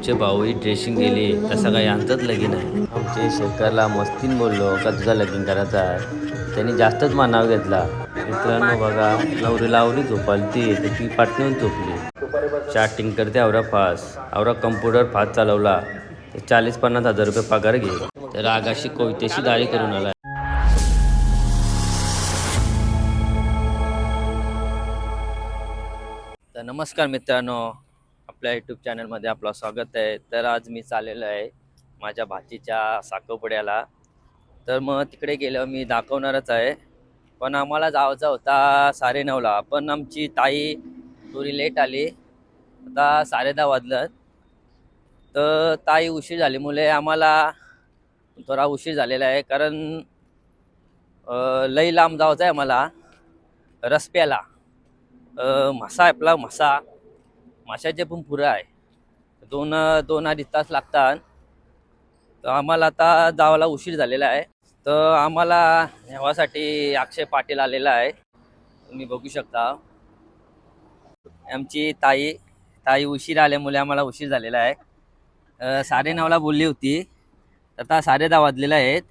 तुमचे भाऊही ड्रेसिंग गेली तसं काही अंतच लगीन आहे. आमचे शेखरला मस्तीन बोललो का तुझा लगीन करायचा आहे? त्यांनी जास्तच मानाव घेतला. मित्रांनो बघा नवरीला आवडी झोपालती तर ती पाटणून झोपली. चॅटिंग करते आवरा फास. आवरा कम्प्युटर फास्ट चालवला. तर चाळीस पन्नास हजार रुपये पगार घे. तर रागाशी कोयत्याशी दाढी करून आला तर नमस्कार मित्रांनो. आपल्या यूट्यूब चॅनलमध्ये आपलं स्वागत आहे. तर आज मी चाललेलो आहे माझ्या भाचीच्या साखरपुड्याला. तर मग तिकडे गेलं मी दाखवणारच आहे. पण आम्हाला जायचा होता साडे नऊला पण आमची ताई थोडी लेट आली. आता साडे दहा वाजलं तर ताई उशीर झाल्यामुळे आम्हाला थोडा उशीर झालेला आहे. कारण लई लांब जायचं आहे आम्हाला. रस्प्याला अ, मासा आहे आपला मासा माशाचे पण पुरं आहे. दोन दोन अडीच तास लागतात. तर आम्हाला आता जावाला उशीर झालेला आहे. तर आम्हाला न्यावासाठी अक्षय पाटील आलेला आहे. तुम्ही बघू शकता. आमची ताई ताई उशीर आल्यामुळे आम्हाला उशीर झालेला आहे. साडे नावाला बोलली होती. आता साडे दहा वाजलेले आहेत.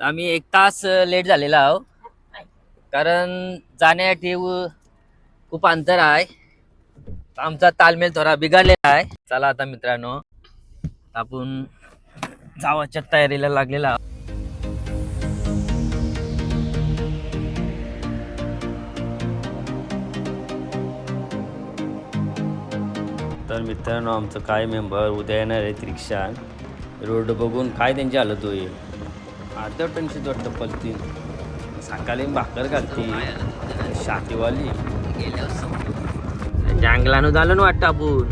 तर आम्ही एक तास लेट झालेला आहो. कारण जाण्यासाठी खूप अंतर आहे. आमचा तालमेल थोडा बिघडलेला आहे. चला आता मित्रांनो आपण जावाच्या तयारीला लागलेला तर मित्रांनो आमचं काय मेंबर उद्या येणार आहेत रिक्षा रोड बघून काय त्यांची हालत होईल. अर्ध्या टेन्शन वाटतं पलती सकाळी भाकर घालती शातीवाली. जंगलानं झालं ना वाटतं आपण.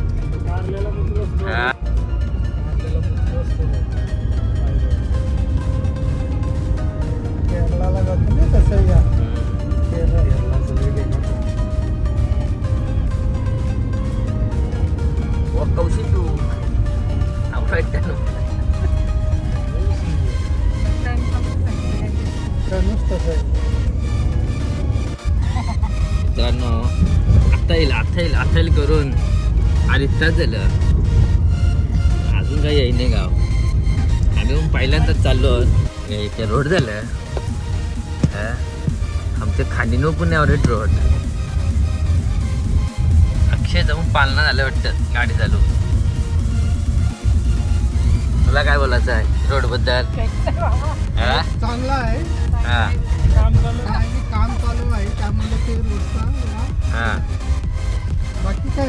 येईल करून तास झालं. अजून काही येई नाही गाव. आम्ही पण पहिल्यांदाच चाललो. हे इथे रोड झालं. हा? आमच्या खांडीनो पण एवढे रोड. अक्षय जाऊन पालना झालं वाटतं गाडी चालू. तुला काय बोलायचं आहे? रोडबद्दल हा? चांगला आहे. हा. काम चालू आहे. काम चालू आहे. त्यामुळे ते. हा. काय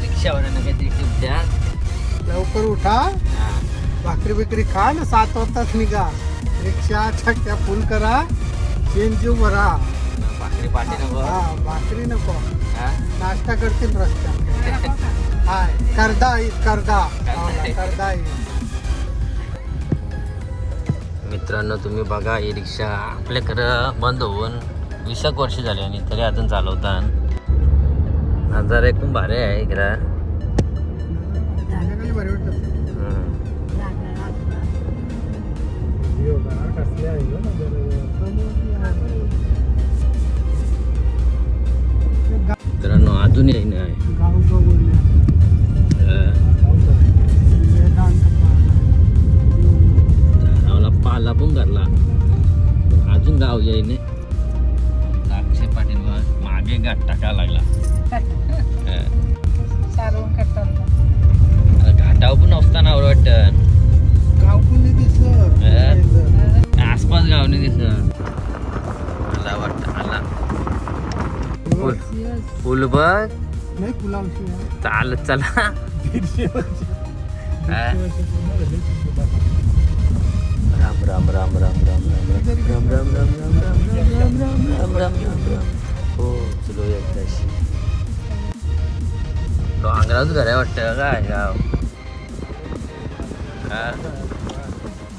रिक्षावाल्यानं काहीतरी टिप द्या. लवकर उठा. भाकरी बिकरी खा ना सात वाजताच निघा. रिक्षा छक्क्या फुल करा. चेंज भरा भाकरी पाठी नको. हा भाकरी नको. हा? नाश्ता करतील रस्त्यात. हाय. करदा येईल करदा. हो करदा मित्रांनो तुम्ही बघा ही रिक्षा आपल्याकडं बंद होऊन वीस एक वर्ष झाली आणि तरी अजून चालवतात. हजार खूप भारी आहे इकडे. मित्रांनो अजून येईन फुल बघ नाही फुलांशी चालत चला हा? राम राम राम राम राम राम राम राम राम राम राम राम राम राम राम राम राम हो चलो एकदाशी घर आहे वाटतं काय गाव हा?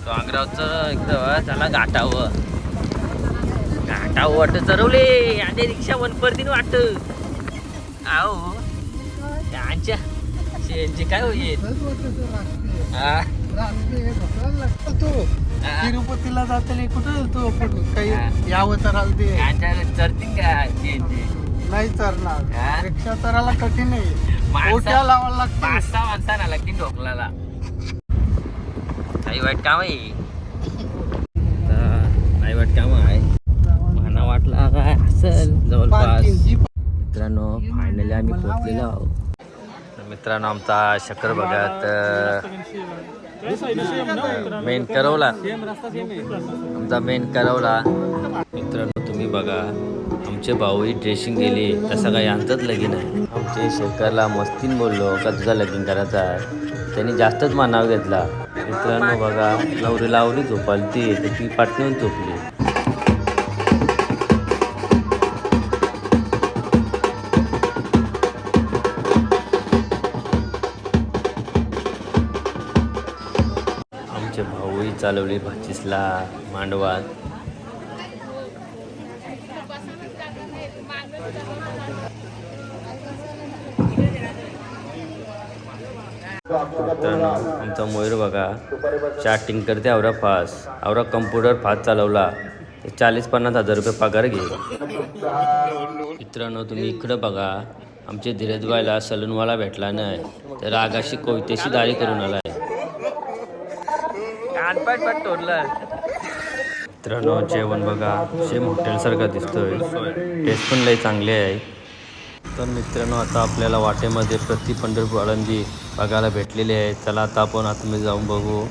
तो अंगरावचं एकदम त्याला घाटावं घाटावं वाटतं चरवले आणि रिक्षा वन परतीन वाटत आहो त्यांच्या यांचे काय होईल? हा लागतो. तिरुपतीला जाताना कुठं तो. काही यावं तर आलं ते यांच्या चरतील का? नाही? चरणार रिक्षा चरायला कठीण आहे. ओट्या लावायला लागते पाच सहा माणसांना लागतील ढोकलाला. काही वाईट काम आहे. काही वाईट काम आहे. आम्ही पोहोचलेलो आहोत. मित्रांनो आमचा शक्कर बघा मेन करवला. आमचा मेन करवला. मित्रांनो तुम्ही बघा आमचे भाऊही ड्रेसिंग गेली. तसं काही अंतच लगीन आहे. आमचे शेखरला मस्तीन बोललो का तुझा लगीन करायचा आहे? त्यांनी जास्तच मानाव घेतला. मित्रांनो बघा नवरी लावली झोपाली ती तर ती झोपली. आमचे भाऊही चालवले भाचीसला मांडवात. मित्रांनो आमचा मयूर बघा चार्टिंग करते आवरा फास. आवरा कम्प्युटर फास्ट चालवला. तर चाळीस पन्नास हजार रुपये पगार घे. मित्रांनो तुम्ही इकडं बघा. आमचे धीरजबाईला सलूनवाला भेटला नाही. तर रागाशी कोयत्याशी दारी करून आलाय. पाट तोडलं. मित्रांनो जेवण बघा. सेम हॉटेलसारखं दिसतोय. टेस्ट पण लई चांगली आहे. तर मित्रांनो आता आपल्याला वाटेमध्ये प्रति पंढरपूर आळंदी बघायला भेटलेली आहे. चला आता आपण आतमध्ये जाऊन बघू.